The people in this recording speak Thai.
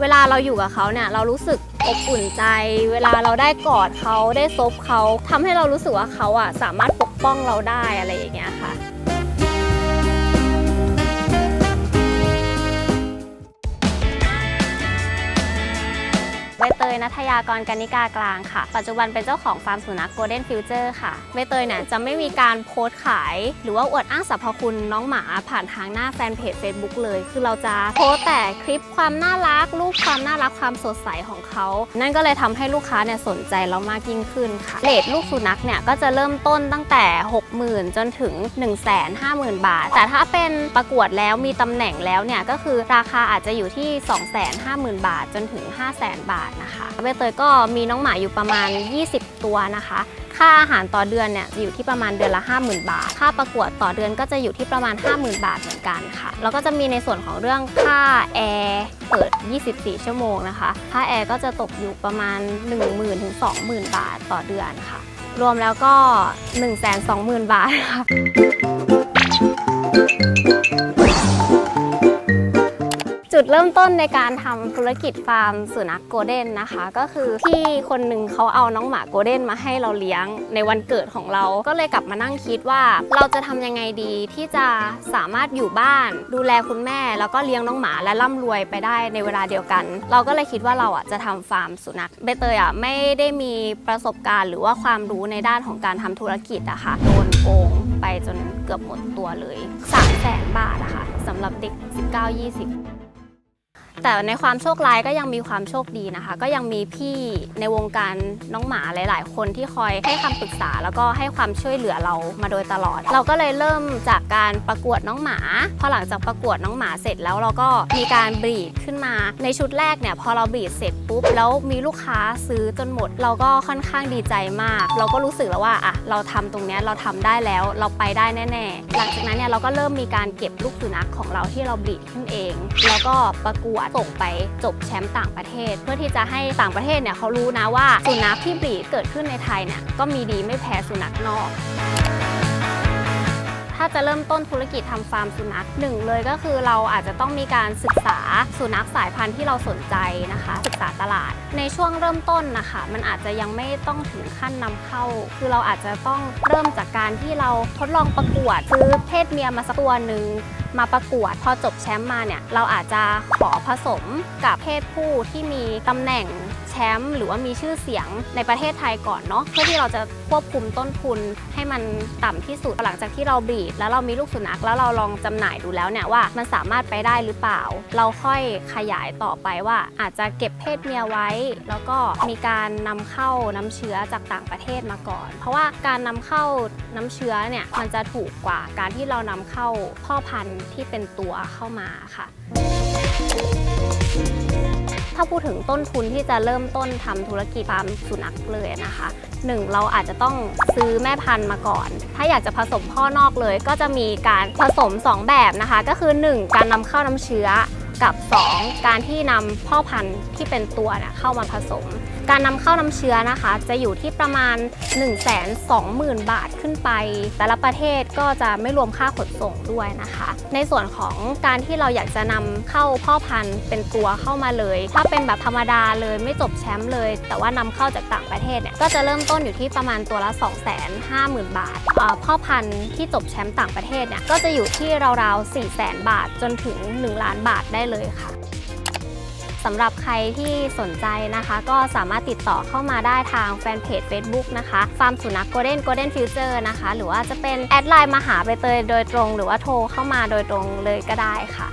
เวลาเราอยู่กับเขาเนี่ยเรารู้สึกอบอุ่นใจ เวลาเราได้กอดเขาได้ซบเขาทำให้เรารู้สึกว่าเขาอะสามารถปกป้องเราได้อะไรอย่างเงี้ยค่ะ ยนัทยากรกนิกากลางค่ะ ปัจจุบันเป็นเจ้าของฟาร์มสุนัข Golden Future ค่ะ ใบเตยเนี่ยจะไม่มีการโพสต์ขาย หรือว่าอวดอ้างสรรพคุณน้องหมาผ่านทางหน้าแฟนเพจ Facebook เลย คือเราจะโพสต์แต่คลิปความน่ารักรูปความน่ารักความสดใสของเขา นั่นก็เลยทำให้ลูกค้าเนี่ยสนใจเรามากยิ่งขึ้นค่ะเลทลูกสุนัขเนี่ยก็จะเริ่มต้นตั้งแต่ 60,000 จนถึง 150,000 บาท แต่ถ้าเป็นประกวดแล้วมีตำแหน่งแล้วเนี่ยก็คือราคาอาจจะอยู่ที่ 250,000 บาทจนถึง 500,000 บาทนะคะใบเตยก็มีน้องหมาอยู่ประมาณ 20 ตัวนะคะ ค่าอาหารต่อเดือนเนี่ยจะอยู่ที่ประมาณเดือนละ 50,000 บาท ค่าประกวดต่อเดือนก็จะอยู่ที่ประมาณ 50,000 บาทเหมือนกันค่ะแล้วก็จะมีในส่วนของเรื่องค่าแอร์เปิด 24 ชั่วโมงนะคะ ค่าแอร์ก็จะตกอยู่ประมาณ 10,000ถึง20,000 บาทต่อเดือนค่ะ รวมแล้วก็ 120,000 บาทค่ะ จุดเริ่มต้นในการทำธุรกิจฟาร์มสุนัขโกลเด้นนะคะ ก็คือพี่คนหนึ่งเขาเอาน้องหมาโกลเด้นมาให้เราเลี้ยงในวันเกิดของเราก็เลยกลับมานั่งคิดว่า เราจะทำยังไงดีที่จะสามารถอยู่บ้าน ดูแลคุณแม่ แล้วก็เลี้ยงน้องหมาและร่ำรวยไปได้ในเวลาเดียวกัน เราก็เลยคิดว่าเราอะจะทำฟาร์มสุนัขใบเตยอะไม่ได้มีประสบการณ์ หรือว่าความรู้ในด้านของการทำธุรกิจอะค่ะโดนโกงไปจนเกือบหมดตัวเลย3 0 0แสนบาทอะค่ะสำหรับเด็ก 19-20 แต่ในความโชคร้ายก็ยังมีความโชคดีนะคะ ก็ยังมีพี่ในวงการน้องหมาหลาย ๆ คนที่คอยให้คำปรึกษา แล้วก็ให้ความช่วยเหลือเรามาโดยตลอด เราก็เลยเริ่มจากการประกวดน้องหมา พอหลังจากประกวดน้องหมาเสร็จแล้วเราก็มีการบีดขึ้นมา ในชุดแรกเนี่ยพอเราบีดเสร็จปุ๊บแล้วมีลูกค้าซื้อจนหมด เราก็ค่อนข้างดีใจมาก เราก็รู้สึกแล้วว่าอะเราทำตรงนี้เราทำได้แล้วเราไปได้แน่ๆ หลังจากนั้นเนี่ยเราก็เริ่มมีการเก็บลูกสุนัขของเราที่เราบีดขึ้นเอง แล้วก็ประกวดส่งไปจบแชมป์ต่างประเทศ เพื่อที่จะให้ต่างประเทศเนี่ยเขารู้นะว่าสุนัขที่บรีดเกิดขึ้นในไทยเนี่ยก็มีดีไม่แพ้สุนัขนอกถ้าจะเริ่มต้นธุรกิจทำฟาร์มสุนัขหนึ่งเลยก็คือเราอาจจะต้องมีการศึกษาสุนัขสายพันธุ์ที่เราสนใจนะคะ ศึกษาตลาด ในช่วงเริ่มต้นนะคะ มันอาจจะยังไม่ต้องถึงขั้นนำเข้า คือเราอาจจะต้องเริ่มจากการที่เราทดลองประกวดซื้อเพศเมียมาสักตัวหนึ่ง มาประกวด พอจบแชมป์มาเนี่ย เราอาจจะขอผสมกับเพศผู้ที่มีตำแหน่ง มป์หรือว่ามีชื่อเสียงในประเทศไทยก่อนเนาะเพื่อที่เราจะควบคุมต้นทุนให้มันต่ำที่สุดหลังจากที่เราบีดแล้วเรามีลูกสุนัขแล้วเราลองจำหน่ายดูแล้วเนี่ยว่ามันสามารถไปได้หรือเปล่า เราค่อยขยายต่อไปว่าอาจจะเก็บเพศเมียไว้ แล้วก็มีการนำเข้าน้ำเชื้อจากต่างประเทศมาก่อน เพราะว่าการนำเข้าน้ำเชื้อเนี่ยมันจะถูกกว่าการที่เรานำเข้าพ่อพันธุ์ที่เป็นตัวเข้ามาค่ะ ถ้าพูดถึงต้นทุนที่จะเริ่มต้นทำธุรกิจฟาร์มสุนัขเลยนะคะหนึ่งเราอาจจะต้องซื้อแม่พันธุ์มาก่อน ถ้าอยากจะผสมพ่อนอกเลย ก็จะมีการผสม 2 แบบนะคะ ก็คือ 1 การนำเข้าน้ำเชื้อ กับ 2 การที่นำพ่อพันธุ์ที่เป็นตัวเนี่ยเข้ามาผสม การนำเข้าน้ำเชื้อนะคะ จะอยู่ที่ประมาณ 1 2 0 0 0 0 บาทขึ้นไป แต่ละประเทศก็จะไม่รวมค่าขนส่งด้วยนะคะ ในส่วนของการที่เราอยากจะนำเข้าพ่อพันธุ์เป็นตัวเข้ามาเลย ถ้าเป็นแบบธรรมดาเลยไม่จบแชมป์เลย แต่ว่านำเข้าจากต่างประเทศเนี่ยก็จะเริ่มต้นอยู่ที่ประมาณตัวละ 2 5 0 0 0 0 บาทเอ่อพ่อพันธุ์ที่จบแชมป์ต่างประเทศเนี่ยก็จะอยู่ที่ราวๆ4 0 0 0 0 0 บาทจนถึง 1 ล้านบาทได้เลยค่ะสำหรับใครที่สนใจนะคะ ก็สามารถติดต่อเข้ามาได้ทางแฟนเพจ Facebook นะคะฟาร์มสุนัข Golden Golden Future นะคะ หรือว่าจะเป็นแอดไลน์มาหาใบเตยโดยตรง หรือว่าโทรเข้ามาโดยตรงเลยก็ได้ค่ะ